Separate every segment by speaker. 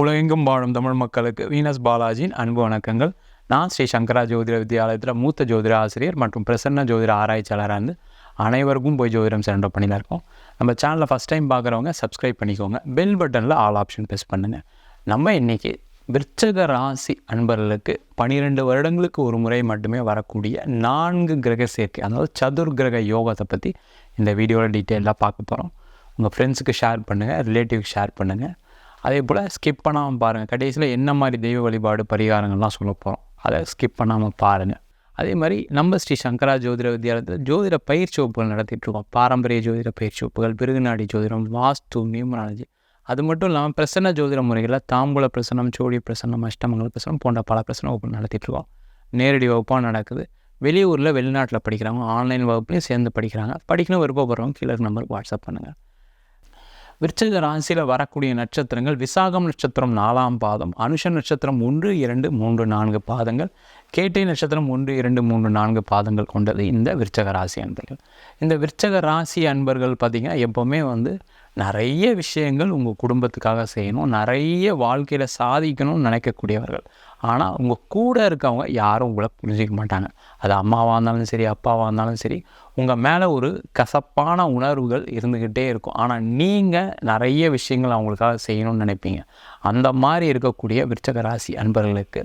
Speaker 1: உலகெங்கும் வாழும் தமிழ் மக்களுக்கு வீனஸ் பாலாஜியின் அன்பு வணக்கங்கள். நான் ஸ்ரீ சங்கரா ஜோதிட வித்யாலயத்தில் மூத்த ஜோதிட ஆசிரியர் மற்றும் பிரசன்ன ஜோதிட ஆராய்ச்சியாளராக இருந்து அனைவருக்கும் போய் ஜோதிடம் சென்ற பண்ணியில் இருக்கோம். நம்ம சேனலில் ஃபஸ்ட் டைம் பார்க்குறவங்க சப்ஸ்கிரைப் பண்ணிக்கோங்க. பெல் பட்டனில் ஆல் ஆப்ஷன் ப்ரெஸ் பண்ணுங்கள் நம்ம இன்றைக்கி விருச்சக ராசி அன்பர்களுக்கு பனிரெண்டு வருடங்களுக்கு ஒரு முறை மட்டுமே வரக்கூடிய நான்கு கிரக சேர்க்கை அதாவது சதுர் கிரக யோகத்தை பற்றி இந்த வீடியோவில் டீட்டெயிலாக பார்க்க போகிறோம் உங்கள் ஃப்ரெண்ட்ஸுக்கு ஷேர் பண்ணுங்கள் ரிலேட்டிவ்க்கு ஷேர் பண்ணுங்கள் அதே போல் ஸ்கிப் பண்ணாமல் பாருங்கள் கடைசியில் என்ன மாதிரி தெய்வ வழிபாடு பரிகாரங்கள்லாம் சொல்ல போகிறோம் அதை ஸ்கிப் பண்ணாமல் பாருங்கள் அதே மாதிரி நம்ம ஸ்ரீ சங்கரா ஜோதிட வித்யாலயத்தில் ஜோதிட பயிற்சி வகுப்புகள் நடத்திட்டுருக்கோம் பாரம்பரிய ஜோதிட பயிற்சி வகுப்புகள் பிருகுநாடி ஜோதிடம் வாஸ்து நியூமராலஜி. அது மட்டும் இல்லாமல் பிரசன்ன ஜோதிட முறைகளில் தாம்பூல பிரசனம் சோழி பிரசனம் அஷ்டமங்கல பிரசனம் போன்ற பல பிரசன வகுப்பு நடத்திட்டுருக்கோம் நேரடி வகுப்பாக நடக்குது. வெளியூரில் வெளிநாட்டில் படிக்கிறவங்க ஆன்லைன் வகுப்புலையும் சேர்ந்து படிக்கிறாங்க. படிக்கணும் விருப்பப்படுறவங்க கீழே நம்பருக்கு வாட்ஸ்அப் பண்ணுங்கள் விருச்சக ராசியில் வரக்கூடிய நட்சத்திரங்கள் விசாகம் நட்சத்திரம் நாலாம் பாதம் அனுஷ நட்சத்திரம் ஒன்று இரண்டு மூன்று நான்கு பாதங்கள் கேட்டை நட்சத்திரம் ஒன்று இரண்டு மூன்று நான்கு பாதங்கள் கொண்டது இந்த விருச்சக ராசி அன்பர்கள். இந்த விருச்சக ராசி அன்பர்கள் பார்த்திங்கன்னா எப்போவுமே வந்து நிறைய விஷயங்கள் உங்கள் குடும்பத்துக்காக செய்யணும் நிறைய வாழ்க்கையில் சாதிக்கணும்னு நினைக்கக்கூடியவர்கள். ஆனால் உங்கள் கூட இருக்கவங்க யாரும் உங்களை புரிஞ்சிக்க மாட்டாங்க. அது அம்மாவாக இருந்தாலும் சரி அப்பாவாக இருந்தாலும் சரி உங்கள் மேலே ஒரு கசப்பான உணர்வுகள் இருந்துக்கிட்டே இருக்கும். ஆனால் நீங்கள் நிறைய விஷயங்கள் அவங்களுக்காக செய்யணும்னு நினைப்பீங்க. அந்த மாதிரி இருக்கக்கூடிய விருச்சக ராசி அன்பர்களுக்கு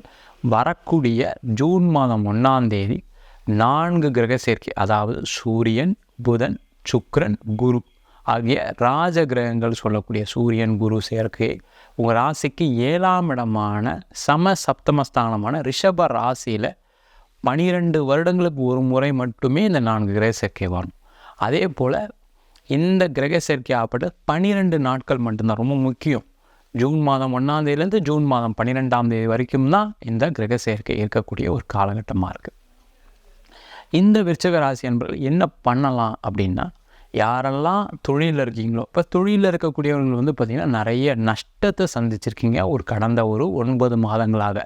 Speaker 1: வரக்கூடிய ஜூன் மாதம் ஒன்றாந்தேதி நான்கு கிரக சேர்க்கை அதாவது சூரியன் புதன் சுக்ரன் குரு ஆகிய ராஜ கிரகங்கள் சொல்லக்கூடிய சூரியன் குரு சேர்க்கை உங்கள் ராசிக்கு ஏழாம் இடமான சம சப்தமஸ்தானமான ரிஷப ராசியில் பனிரெண்டு வருடங்களுக்கு ஒரு முறை மட்டுமே இந்த நான்கு கிரக சேர்க்கை வரும். அதே போல் இந்த கிரக சேர்க்கை ஆப்பட்டு பன்னிரெண்டு நாட்கள் மட்டும்தான் ரொம்ப முக்கியம். ஜூன் மாதம் ஒன்றாந்தேதியிலேருந்து ஜூன் மாதம் பன்னிரெண்டாம் தேதி வரைக்கும் தான் இந்த கிரக சேர்க்கை இருக்கக்கூடிய ஒரு காலகட்டமாக இருக்குது இந்த விருச்சக ராசி என்பர்கள் என்ன பண்ணலாம் அப்படின்னா யாரெல்லாம் தொழிலில் இருக்கீங்களோ இப்போ தொழிலில் இருக்கக்கூடியவர்கள் வந்து பார்த்திங்கன்னா நிறைய நஷ்டத்தை சந்திச்சிருக்கீங்க. ஒரு கடந்த ஒரு ஒன்பது மாதங்களாக.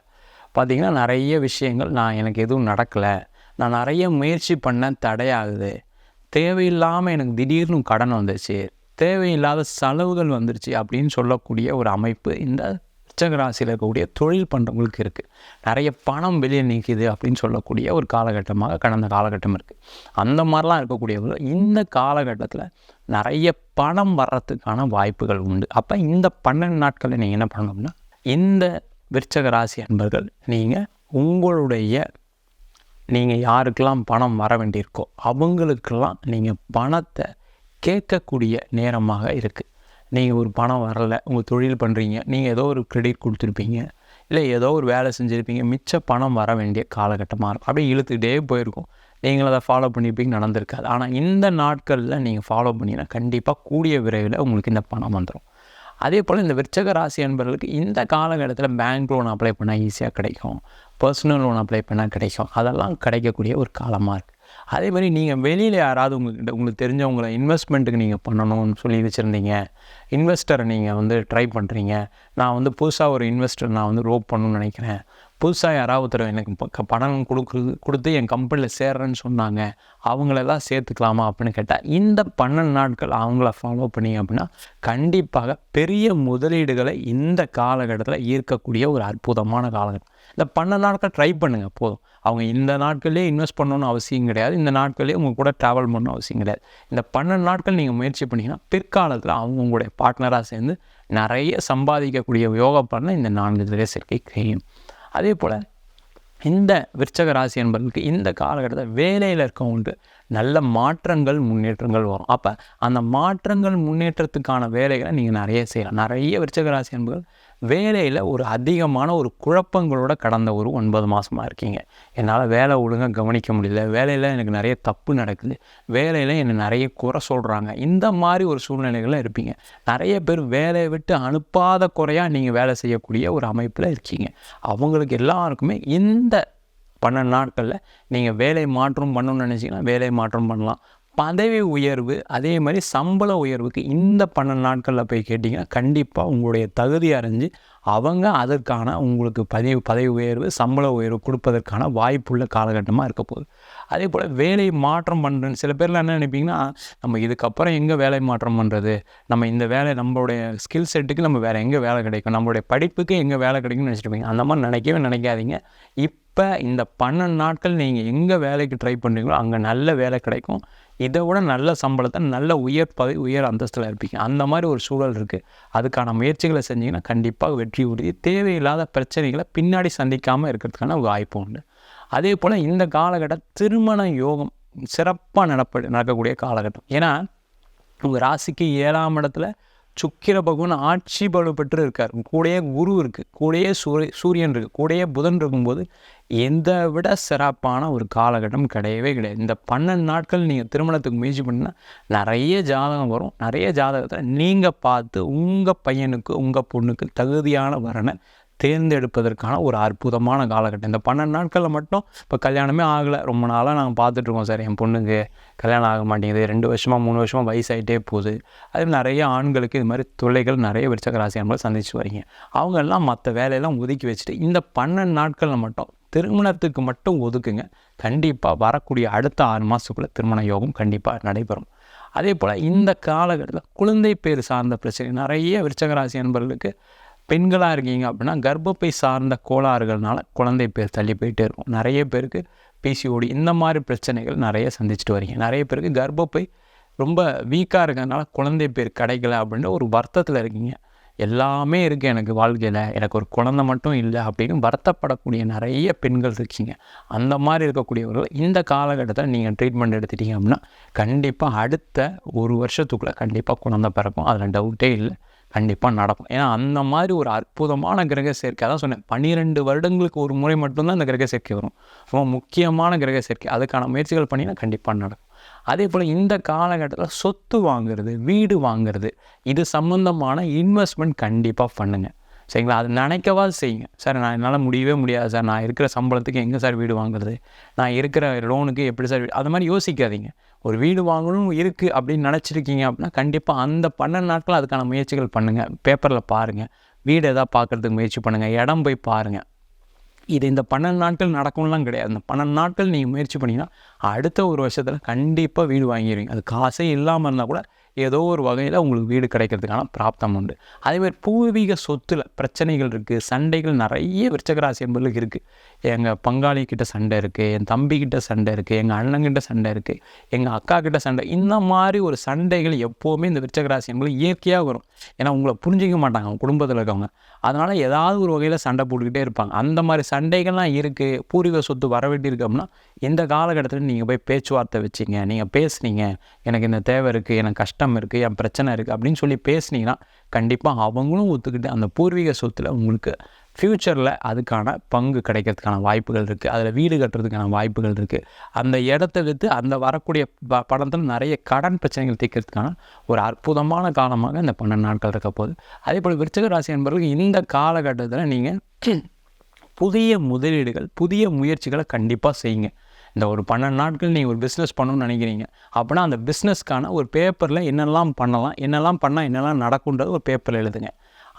Speaker 1: பார்த்திங்கன்னா நிறைய விஷயங்கள் நான் எனக்கு எதுவும் நடக்கலை. நான் நிறைய முயற்சி பண்ண தடையாகுது. தேவையில்லாமல் எனக்கு திடீர்னு கடன் வந்துச்சு. தேவையில்லாத செலவுகள் வந்துருச்சு அப்படின்னு சொல்லக்கூடிய ஒரு அமைப்பு இந்த உச்சகராசியில் இருக்கக்கூடிய தொழில் பண்ணுறவங்களுக்கு இருக்குது நிறைய பணம் வெளியே நிற்கிது அப்படின்னு சொல்லக்கூடிய ஒரு காலகட்டமாக கடந்த காலகட்டம் இருக்குது அந்த மாதிரிலாம் இருக்கக்கூடியவர்கள் இந்த காலகட்டத்தில் நிறைய பணம் வர்றதுக்கான வாய்ப்புகள் உண்டு. அப்போ இந்த பன்னெண்டு நாட்களில் நீங்கள் என்ன பண்ணணும்னா இந்த விருச்சக ராசி அன்பர்கள் நீங்கள் உங்களுடைய நீங்கள் யாருக்கெல்லாம் பணம் வர வேண்டியிருக்கோ அவங்களுக்கெல்லாம் நீங்கள் பணத்தை கேட்கக்கூடிய நேரமாக இருக்குது நீங்கள் ஒரு பணம் வரலை உங்கள் தொழில் பண்ணுறீங்க நீங்கள் ஏதோ ஒரு கிரெடிட் கொடுத்துருப்பீங்க இல்லை ஏதோ ஒரு வேலை செஞ்சுருப்பீங்க மிச்ச பணம் வர வேண்டிய காலகட்டமாக இருக்கும். அப்படியே இழுத்துக்கிட்டே போயிருக்கும். நீங்கள் அதை ஃபாலோ பண்ணியிருப்பீங்க நடந்திருக்காது. ஆனால் இந்த நாட்களில் நீங்கள் ஃபாலோ பண்ணினா கண்டிப்பாக கூடிய விரைவில் உங்களுக்கு இந்த பணம் வந்துடும் அதே போல் இந்த விருச்சக ராசி என்பவர்களுக்கு இந்த காலகட்டத்தில் பேங்க் லோன் அப்ளை பண்ணால் ஈஸியாக கிடைக்கும். பர்சனல் லோன் அப்ளை பண்ணால் கிடைக்கும். அதெல்லாம் கிடைக்கக்கூடிய ஒரு காலமாக இருக்குது அதே மாதிரி நீங்கள் வெளியில் யாராவது உங்கள்கிட்ட உங்களுக்கு தெரிஞ்சவங்களை இன்வெஸ்ட்மெண்ட்டுக்கு நீங்கள் பண்ணணும்னு சொல்லி வச்சுருந்தீங்க. இன்வெஸ்டரை நீங்கள் வந்து ட்ரை பண்ணுறீங்க நான் வந்து புதுசாக ஒரு இன்வெஸ்டர் நான் வந்து ரோப் பண்ணணும்னு நினைக்கிறேன். புதுசாக யாராவது ஒருத்தர் எனக்கு ப- பணம் கொடுக்குறது கொடுத்து என் கம்பெனியில் சேர்றேன்னு சொன்னாங்க. அவங்களெல்லாம் சேர்த்துக்கலாமா அப்படின்னு கேட்டால் இந்த பன்னெண்டு நாட்கள் அவங்கள ஃபாலோ பண்ணிங்க அப்படின்னா கண்டிப்பாக பெரிய முதலீடுகளை இந்த காலகட்டத்தில் ஈர்க்கக்கூடிய ஒரு அற்புதமான காலகட்டம். இந்த பன்னெண்டு நாட்கள் ட்ரை பண்ணுங்கள் போதும். அவங்க இந்த நாட்கள்லேயே இன்வெஸ்ட் பண்ணணும்னு அவசியம் கிடையாது. இந்த நாட்கள்லேயே உங்கள் கூட ட்ராவல் பண்ணணும் அவசியம் கிடையாது. இந்த பன்னெண்டு நாட்கள் நீங்கள் முயற்சி பண்ணிங்கன்னா பிற்காலத்தில் அவங்க உங்களுடைய பார்ட்னராக சேர்ந்து நிறைய சம்பாதிக்கக்கூடிய யோகா பண்ண இந்த நான்கு திரை சேர்க்கை செய்யும் அதே போல் இந்த விருச்சக ராசி என்பவர்களுக்கு இந்த காலகட்டத்தில் வேலையில் இருக்கவங்களுக்கு நல்ல மாற்றங்கள் முன்னேற்றங்கள் வரும். அப்போ அந்த மாற்றங்கள் முன்னேற்றத்துக்கான வேலைகளை நீங்கள் நிறைய செய்யலாம். நிறைய விருச்சக ராசி என்பவர்கள் வேலையில் ஒரு அதிகமான ஒரு குழப்பங்களோட கடந்த ஒரு ஒன்பது மாதமாக இருக்கீங்க. என்னால் வேலை ஒழுங்காக கவனிக்க முடியல. வேலையில் எனக்கு நிறைய தப்பு நடக்குது. வேலையில் என்னை நிறைய குறை சொல்கிறாங்க இந்த மாதிரி ஒரு சூழ்நிலைகளில் இருப்பீங்க. நிறைய பேர் வேலையை விட்டு அனுப்பாத குறையாக நீங்கள் வேலை செய்யக்கூடிய ஒரு அமைப்பில் இருக்கீங்க. அவங்களுக்கு எல்லாருக்குமே இந்த பன்னெண்டு நாட்களில் நீங்கள் வேலை மாற்றம் பண்ணணும்னு நினச்சிங்கன்னா வேலை மாற்றம் பண்ணலாம். பதவி உயர்வு அதே மாதிரி சம்பள உயர்வுக்கு இந்த பன்னெண்டு நாட்களில் போய் கேட்டிங்கன்னா கண்டிப்பாக உங்களுடைய தகுதி அறிஞ்சு அவங்க அதற்கான உங்களுக்கு பதவி பதவி உயர்வு சம்பள உயர்வு கொடுப்பதற்கான வாய்ப்புள்ள காலகட்டமாக இருக்க போகுது. அதே போல் வேலை மாற்றம் பண்ணுறேன்னு சில பேர்லாம் என்ன நினைப்பீங்கன்னா நம்ம இதுக்கப்புறம் எங்கே வேலை மாற்றம் பண்ணுறது நம்ம இந்த வேலை நம்மளுடைய ஸ்கில் செட்டுக்கு நம்ம வேறு எங்கே வேலை கிடைக்கும்? நம்மளுடைய படிப்புக்கு எங்கே வேலை கிடைக்கும்னு நினச்சிருப்பீங்க அந்த மாதிரி நினைக்கவே நினைக்காதீங்க. இப்போ இப்போ இந்த பன்னெண்டு நாட்கள் நீங்கள் எங்கே வேலைக்கு ட்ரை பண்ணுறீங்களோ அங்கே நல்ல வேலை கிடைக்கும். இதை விட நல்ல சம்பளத்தை நல்ல உயர் பதவி உயர் அந்தஸ்தில் இருப்பீங்க. அந்த மாதிரி ஒரு சூழல் இருக்குது அதுக்கான முயற்சிகளை செஞ்சீங்கன்னா கண்டிப்பாக வெற்றி உறுதி. தேவையில்லாத பிரச்சனைகளை பின்னாடி சந்திக்காமல் இருக்கிறதுக்கான வாய்ப்பு உண்டு. அதே போல் இந்த காலகட்டம் திருமண யோகம் சிறப்பாக நடப்ப நடக்கக்கூடிய காலகட்டம். ஏன்னா உங்கள் ராசிக்கு ஏழாம் இடத்துல சுக்கிர பகவான் ஆட்சி பலு பெற்று இருக்கார் கூடயே குரு இருக்குது கூடயே சூரிய சூரியன் இருக்குது கூடயே புதன் இருக்கும்போது எந்த விட சிறப்பான ஒரு காலகட்டம் கிடையவே கிடையாது. இந்த பன்னெண்டு நாட்கள் நீங்கள் திருமணத்துக்கு முயற்சி பண்ணால் நிறைய ஜாதகம் வரும். நிறைய ஜாதகத்தில் நீங்கள் பார்த்து உங்கள் பையனுக்கு உங்கள் பொண்ணுக்கு தகுதியான வரனை தேர்ந்தெடுப்பதற்கான ஒரு அற்புதமான காலகட்டம். இந்த பன்னெண்டு நாட்களில் மட்டும் இப்போ கல்யாணமே ஆகலை. ரொம்ப நாளாக நாங்கள் பார்த்துட்ருக்கோம் சார். என் பொண்ணுக்கு கல்யாணம் ஆக மாட்டேங்குது. ரெண்டு வருஷமாக மூணு வருஷமாக வயசாகிட்டே போகுது. அது நிறைய ஆண்களுக்கு இது மாதிரி தொல்லைகள் நிறைய விருச்சக ராசி அன்பர்கள் சந்திச்சு வரீங்க. அவங்க எல்லாம் மற்ற வேலையெல்லாம் ஒதுக்கி வச்சுட்டு இந்த பன்னெண்டு நாட்களில் மட்டும் திருமணத்துக்கு மட்டும் ஒதுக்குங்க. கண்டிப்பாக வரக்கூடிய அடுத்த ஆறு மாதத்துக்குள்ளே திருமண யோகம் கண்டிப்பாக நடைபெறும். அதே போல் இந்த காலகட்டத்தில் குழந்தை பேர் சார்ந்த பிரச்சனை. நிறைய விருச்சகராசி அன்பர்களுக்கு பெண்களாக இருக்கீங்க அப்படின்னா கர்ப்பப்பை சார்ந்த கோளாறுகள்னால குழந்தை பேர் தள்ளி போயிட்டே இருக்கும். நிறைய பேருக்கு பிசிஓடி இந்த மாதிரி பிரச்சனைகள் நிறைய சந்திச்சுட்டு வரீங்க. நிறைய பேருக்கு கர்ப்பப்பை ரொம்ப வீக்காக இருக்கிறதுனால குழந்தை பேர் கிடைக்கல அப்படின்ற ஒரு வருத்தத்தில் இருக்கீங்க. எல்லாமே இருக்குது எனக்கு வாழ்க்கையில். எனக்கு ஒரு குழந்தை மட்டும் இல்லை அப்படின்னு வருத்தப்படக்கூடிய நிறைய பெண்கள் இருக்கீங்க. அந்த மாதிரி இருக்கக்கூடியவர்கள் இந்த காலகட்டத்தில் நீங்கள் ட்ரீட்மெண்ட் எடுத்துட்டீங்க அப்படின்னா கண்டிப்பாக அடுத்த ஒரு வருஷத்துக்குள்ளே கண்டிப்பாக குழந்தை பிறக்கும். அதில் டவுட்டே இல்லை. கண்டிப்பாக நடக்கும். ஏன்னா அந்த மாதிரி ஒரு அற்புதமான கிரக சேர்க்கை அதான் சொன்னேன் பன்னிரெண்டு வருடங்களுக்கு ஒரு முறை மட்டும்தான் அந்த கிரக சேர்க்கை வரும். ரொம்ப முக்கியமான கிரக சேர்க்கை. அதுக்கான முயற்சிகள் பண்ணினா கண்டிப்பாக நடக்கும். அதே போல் இந்த காலகட்டத்தில் சொத்து வாங்குறது வீடு வாங்குறது இது சம்மந்தமான இன்வெஸ்ட்மெண்ட் கண்டிப்பாக பண்ணுங்கள் சரிங்களா? அது நினைக்கவா செய்யுங்க. சார் நான் என்னால் முடியவே முடியாது சார். நான் இருக்கிற சம்பளத்துக்கு எங்கே சார் வீடு வாங்குறது? நான் இருக்கிற லோனுக்கு எப்படி சார் அது மாதிரி யோசிக்காதீங்க. ஒரு வீடு வாங்கணும் இருக்குது அப்படின்னு நினச்சிருக்கீங்க அப்படின்னா கண்டிப்பாக அந்த பன்னெண்டு நாட்கள் அதுக்கான முயற்சிகள் பண்ணுங்கள் பேப்பரில் பாருங்கள் வீடு எதாவது பார்க்குறதுக்கு முயற்சி பண்ணுங்கள் இடம் போய் பாருங்கள் இது இந்த பன்னெண்டு நாட்கள் நடக்கும்லாம் கிடையாது. இந்த பன்னெண்டு நாட்கள் நீங்கள் முயற்சி பண்ணிங்கன்னா அடுத்த ஒரு வருஷத்தில் கண்டிப்பாக வீடு வாங்கிடுவீங்க அது காசே இல்லாமல் இருந்தால் கூட ஏதோ ஒரு வகையில் உங்களுக்கு வீடு கிடைக்கிறதுக்கான பிராப்தம் உண்டு. அதேமாதிரி பூர்வீக சொத்தில் பிரச்சனைகள் இருக்குது சண்டைகள் நிறைய விருச்சகராசி என்பதுக்கு இருக்குது எங்கள் பங்காளி கிட்ட சண்டை இருக்குது என் தம்பி கிட்ட சண்டை இருக்குது எங்கள் அண்ணங்கிட்ட சண்டை இருக்குது எங்கள் அக்கா கிட்ட சண்டை இந்த மாதிரி ஒரு சண்டைகள் எப்போவுமே இந்த விருச்சகராசி என்பது இயற்கையாக வரும். ஏன்னா உங்களை புரிஞ்சிக்க மாட்டாங்க அவங்க குடும்பத்தில் இருக்கவங்க. அதனால் ஏதாவது ஒரு வகையில் சண்டை போட்டுக்கிட்டே இருப்பாங்க. அந்த மாதிரி சண்டைகள்லாம் இருக்குது பூர்வீக சொத்து வர வேண்டியிருக்கோம்னா இந்த காலகட்டத்தில் நீங்கள் போய் பேச்சுவார்த்தை வச்சிங்க நீங்கள் பேசுனீங்க எனக்கு இந்த தேவை இருக்குது எனக்கு கஷ்டம் இருக்குது என் பிரச்சனை இருக்குது அப்படின்னு சொல்லி பேசுனீங்கன்னா கண்டிப்பாக அவங்களும் ஒத்துக்கிட்டு அந்த பூர்வீக சொத்தில் உங்களுக்கு ஃப்யூச்சரில் அதுக்கான பங்கு கிடைக்கிறதுக்கான வாய்ப்புகள் இருக்குது அதில் வீடு கட்டுறதுக்கான வாய்ப்புகள் இருக்குது அந்த இடத்த விற்று அந்த வரக்கூடிய ப பணத்தில் நிறைய கடன் பிரச்சனைகள் தீர்க்கிறதுக்கான ஒரு அற்புதமான காலமாக இந்த பன்னெண்டு நாட்கள் இருக்க போகுது. அதே போல் விருச்சக ராசி என்பவர்கள் இந்த காலகட்டத்தில் நீங்கள் புதிய முதலீடுகள் புதிய முயற்சிகளை கண்டிப்பாக செய்யுங்க. இந்த ஒரு பன்னெண்டு நாட்கள் நீங்கள் ஒரு பிஸ்னஸ் பண்ணணும்னு நினைக்கிறீங்க. அப்படின்னா அந்த பிஸ்னஸ்க்கான ஒரு பேப்பரில் என்னெல்லாம் பண்ணலாம் என்னெல்லாம் பண்ணால் என்னெல்லாம் நடக்குன்றது ஒரு பேப்பரில் எழுதுங்க.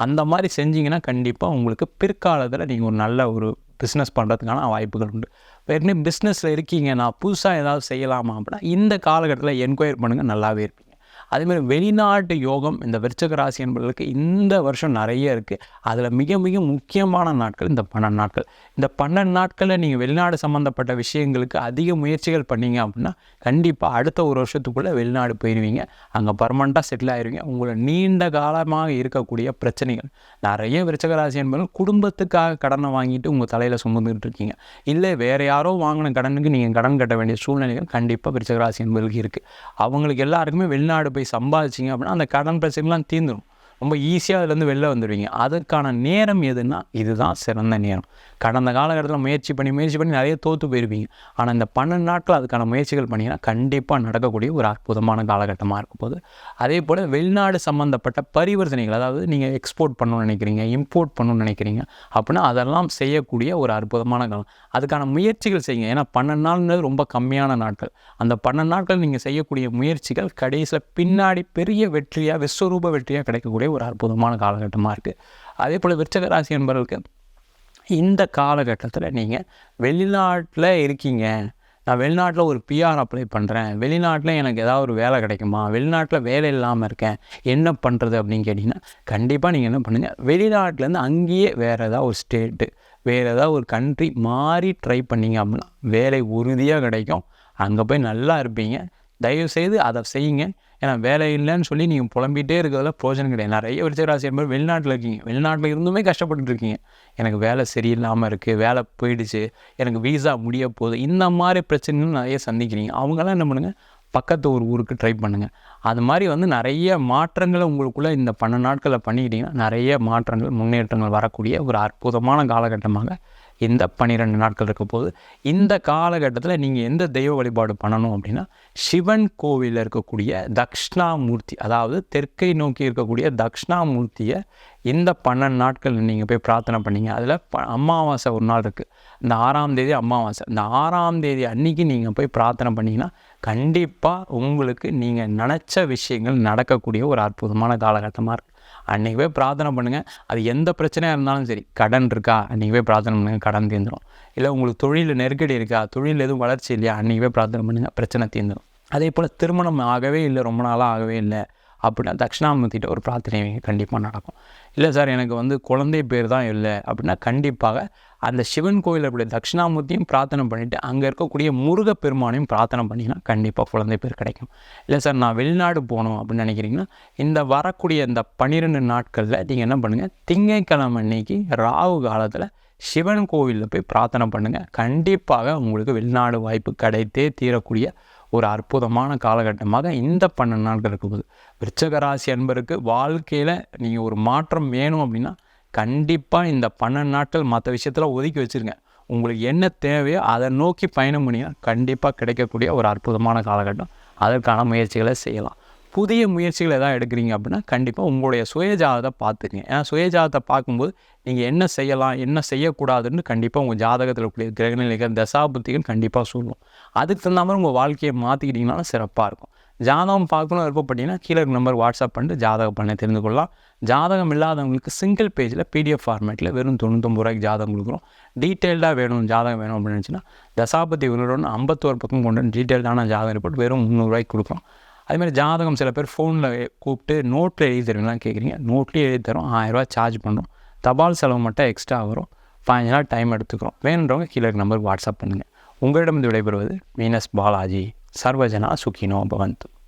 Speaker 1: அந்த மாதிரி செஞ்சிங்கன்னா கண்டிப்பாக உங்களுக்கு பிற்காலத்தில் நீங்கள் ஒரு நல்ல ஒரு பிஸ்னஸ் பண்ணுறதுக்கான வாய்ப்புகள் உண்டு. ஏற்கனவே பிஸ்னஸில் இருக்கீங்க நான் புதுசாக ஏதாவது செய்யலாமா அப்படின்னா இந்த காலகட்டத்தில் என்கொயர் பண்ணுங்கள் நல்லாவே இருப்பீங்க அதேமாதிரி வெளிநாட்டு யோகம் இந்த விருச்சக ராசி என்பவர்களுக்கு இந்த வருஷம் நிறைய இருக்குது அதில் மிக மிக முக்கியமான நாட்கள் இந்த பன்னெண்டு நாட்கள். இந்த பன்னெண்டு நாட்களில் நீங்கள் வெளிநாடு சம்மந்தப்பட்ட விஷயங்களுக்கு அதிக முயற்சிகள் பண்ணீங்க அப்படின்னா கண்டிப்பாக அடுத்த ஒரு வருஷத்துக்குள்ளே வெளிநாடு போயிடுவீங்க அங்கே பர்மனெண்ட்டாக செட்டில் ஆயிருவீங்க. உங்களை நீண்ட காலமாக இருக்கக்கூடிய பிரச்சனைகள். நிறைய விருச்சக ராசி என்பவர்கள் குடும்பத்துக்காக கடனை வாங்கிட்டு உங்கள் தலையில் சுமந்துக்கிட்டு இருக்கீங்க. இல்லை வேறு யாரோ வாங்கின கடனுக்கு நீங்கள் கடன் கட்ட வேண்டிய சூழ்நிலைகள் கண்டிப்பாக விருச்சக ராசி என்பதற்கு இருக்குது அவங்களுக்கு எல்லாருக்குமே வெளிநாடு போய் சம்பாதிச்சிங்க அப்படின்னா அந்த கடன் பிரச்சனைலாம் தீர்ந்துடும் ரொம்ப ஈஸியாக அதுலேருந்து வெளில வந்துடுவீங்க. அதுக்கான நேரம் எதுன்னா இதுதான் சிறந்த நேரம். கடந்த காலகட்டத்தில் முயற்சி பண்ணி முயற்சி பண்ணி நிறைய தோற்று போயிருப்பீங்க. ஆனால் இந்த பன்னெண்டு நாட்கள் அதுக்கான முயற்சிகள் பண்ணிங்கன்னா கண்டிப்பாக நடக்கக்கூடிய ஒரு அற்புதமான காலகட்டமாக இருக்க போது. அதே போல் வெளிநாடு சம்மந்தப்பட்ட பரிவர்த்தனைகள் அதாவது நீங்கள் எக்ஸ்போர்ட் பண்ணணும்னு நினைக்கிறீங்க இம்போர்ட் பண்ணணும்னு நினைக்கிறீங்க அப்படின்னா அதெல்லாம் செய்யக்கூடிய ஒரு அற்புதமான காலம். அதுக்கான முயற்சிகள் செய்யுங்க. ஏன்னா பன்னெண்டு நாள்ன்றது ரொம்ப கம்மியான நாட்கள். அந்த பன்னெண்டு நாட்கள் நீங்கள் செய்யக்கூடிய முயற்சிகள் கடைசியில் பின்னாடி பெரிய வெற்றியாக விஸ்வரூப வெற்றியாக கிடைக்கக்கூடிய ஒரு அற்புதமான காலகட்டமாக இருக்குது அதே போல் விருச்சக ராசி என்பவர்களுக்கு இந்த காலகட்டத்தில் நீங்கள் வெளிநாட்டில் இருக்கீங்க. நான் வெளிநாட்டில் ஒரு பிஆர் அப்ளை பண்ணுறேன் வெளிநாட்டில் எனக்கு ஏதாவது ஒரு வேலை கிடைக்குமா? வெளிநாட்டில் வேலை இல்லாமல் இருக்கேன். என்ன பண்ணுறது அப்படின்னு கேட்டிங்கன்னா கண்டிப்பாக நீங்கள் என்ன பண்ணுங்கள் வெளிநாட்டிலேருந்து அங்கேயே வேறு ஏதாவது ஒரு ஸ்டேட்டு வேறு ஏதாவது ஒரு கண்ட்ரி மாறி ட்ரை பண்ணிங்க அப்படின்னா வேலை உறுதியாக கிடைக்கும். அங்கே போய் நல்லா இருப்பீங்க. தயவுசெய்து அதை செய்யுங்க. ஏன்னா வேலை இல்லைன்னு சொல்லி நீங்கள் புலம்பிகிட்டே இருக்கிறதுல பிரோஜனம் கிடையாது. நிறைய விருச்சராசி என்பது வெளிநாட்டில் இருக்கீங்க. வெளிநாட்டில் இருந்துமே கஷ்டப்பட்டு இருக்கீங்க. எனக்கு வேலை சரியில்லாமல் இருக்குது வேலை போயிடுச்சு எனக்கு வீசா முடிய போகுது. இந்த மாதிரி பிரச்சனைகள் நிறைய சந்திக்கிறீங்க. அவங்களாம் என்ன பண்ணுங்கள் பக்கத்து ஒரு ஊருக்கு ட்ரை பண்ணுங்கள் அது மாதிரி வந்து நிறைய மாற்றங்களை உங்களுக்குள்ளே இந்த பன்னெண்டு நாட்களில் பண்ணிக்கிட்டிங்கன்னா நிறைய மாற்றங்கள் முன்னேற்றங்கள் வரக்கூடிய ஒரு அற்புதமான காலகட்டமாக இந்த பன்னிரெண்டு நாட்கள் இருக்க போது இந்த காலகட்டத்தில் நீங்கள் எந்த தெய்வ வழிபாடு பண்ணணும் அப்படின்னா சிவன் கோவிலில் இருக்கக்கூடிய தக்ஷணாமூர்த்தி அதாவது தெற்கை நோக்கி இருக்கக்கூடிய தக்ஷணாமூர்த்தியை இந்த பன்னெண்டு நாட்கள் நீங்கள் போய் பிரார்த்தனை பண்ணீங்க. அதில் ப அமாவாசை ஒரு நாள் இருக்குது இந்த ஆறாம் தேதி அமாவாசை. இந்த ஆறாம் தேதி அன்னைக்கு நீங்கள் போய் பிரார்த்தனை பண்ணிங்கன்னா கண்டிப்பாக உங்களுக்கு நீங்கள் நினச்ச விஷயங்கள் நடக்கக்கூடிய ஒரு அற்புதமான காலகட்டமாக இருக்குது அன்றைக்கி போய் பிரார்த்தனை பண்ணுங்கள் அது எந்த பிரச்சனையாக இருந்தாலும் சரி கடன் இருக்கா? அன்றைக்கி போய் பிரார்த்தனை பண்ணுங்கள் கடன் தீர்ந்துடும் இல்லை உங்களுக்கு தொழில் நெருக்கடி இருக்கா? தொழில் எதுவும் வளர்ச்சி இல்லையா? அன்றைக்கி போய் பிரார்த்தனை பண்ணுங்கள் பிரச்சனை தீர்ந்துடும் அதே போல் திருமணம் ஆகவே இல்லை ரொம்ப நாளாக ஆகவே இல்லை. அப்படின்னா தட்சிணாமூர்த்திகிட்ட ஒரு பிரார்த்தனை கண்டிப்பாக நடக்கும். இல்லை சார் எனக்கு வந்து குழந்தை பேர் தான் இல்லை அப்படின்னா கண்டிப்பாக அந்த சிவன் கோயில் அப்படி தட்சிணாமூர்த்தியும் பிரார்த்தனை பண்ணிவிட்டு அங்கே இருக்கக்கூடிய முருகப்பெருமானையும் பிரார்த்தனை பண்ணிங்கன்னா கண்டிப்பாக குழந்தை பேர் கிடைக்கும். இல்லை சார் நான் வெளிநாடு போகணும் அப்படின்னு நினைக்கிறீங்கன்னா இந்த வரக்கூடிய இந்த பன்னிரெண்டு நாட்களில் நீங்கள் என்ன பண்ணுங்கள் திங்கட்கிழமை அன்னைக்கு ராகு காலத்தில் சிவன் கோவிலில் போய் பிரார்த்தனை பண்ணுங்கள் கண்டிப்பாக உங்களுக்கு வெளிநாடு வாய்ப்பு கிடைத்தே தீரக்கூடிய ஒரு அற்புதமான காலகட்டமாக இந்த பன்னெண்டு நாட்கள் இருக்கும்போது விருச்சக ராசி அன்பருக்கு வாழ்க்கையில் நீங்கள் ஒரு மாற்றம் வேணும் அப்படின்னா கண்டிப்பாக இந்த பன்னெண்டு நாட்கள் மற்ற விஷயத்தில் ஒதுக்கி வச்சுருங்க. உங்களுக்கு என்ன தேவையோ அதை நோக்கி பயணம் பண்ணினா கண்டிப்பாக கிடைக்கக்கூடிய ஒரு அற்புதமான காலகட்டம். அதற்கான முயற்சிகளை செய்யலாம். புதிய முயற்சிகள் எதாவது எடுக்கிறீங்க அப்படின்னா கண்டிப்பாக உங்களுடைய சுயஜாதத்தை பார்த்துக்கங்க. ஏன்னா சுயஜாதத்தை பார்க்கும்போது நீங்கள் என்ன செய்யலாம் என்ன செய்யக்கூடாதுன்னு கண்டிப்பாக உங்கள் ஜாதகத்தில் இருக்கக்கூடிய கிரகநிலைகள் தசாபுத்திகள் கண்டிப்பாக சொல்லும். அதுக்கு தகுந்த மாதிரி உங்கள் வாழ்க்கையை மாற்றிக்கிட்டிங்கனாலும் சிறப்பாக இருக்கும். ஜாதகம் பார்க்கணும் விருப்பப்பட்டீங்கன்னா கீழே நம்பர் வாட்ஸ்அப் பண்ணிட்டு ஜாதகம் பண்ண தெரிந்து கொள்ளலாம். ஜாதகம் இல்லாதவங்களுக்கு சிங்கிள் பேஜில் பிடிஎஃப் ஃபார்மேட்டில் வெறும் தொண்ணூத்தொம்பது ரூபாய்க்கு ஜாதகம் கொடுக்குறோம். டீட்டெயில்டாக வேணும் ஜாதகம் வேணும் அப்படின்னு நினச்சின்னா தசாபதி உணர்வுன்னு ஐம்பத்தோரு பக்கம் கொண்டு டீட்டெயில்டான ஜாதகம் ரிப்போர்ட் வெறும் முந்நூறுரூவாய்க்கு கொடுக்குறோம். அதுமாதிரி ஜாதகம் சில பேர் ஃபோனில் கூப்பிட்டு நோட்டில் எழுதி தருவீங்களான்னு கேட்குறீங்க நோட்லேயே எழுதி தரோம் ஆயிரரூவா சார்ஜ் பண்ணுறோம். தபால் செலவு மட்டும் எக்ஸ்ட்ரா வரும். பதினஞ்சு நாள் டைம் எடுத்துக்கிறோம். வேணுன்றவங்க கீழே நம்பருக்கு வாட்ஸ்அப் பண்ணுங்கள் உங்களிடம் விடைபெறுவது மீனஸ் பாலாஜி. சர்வஜனா சுக்கினோ பவந்த்.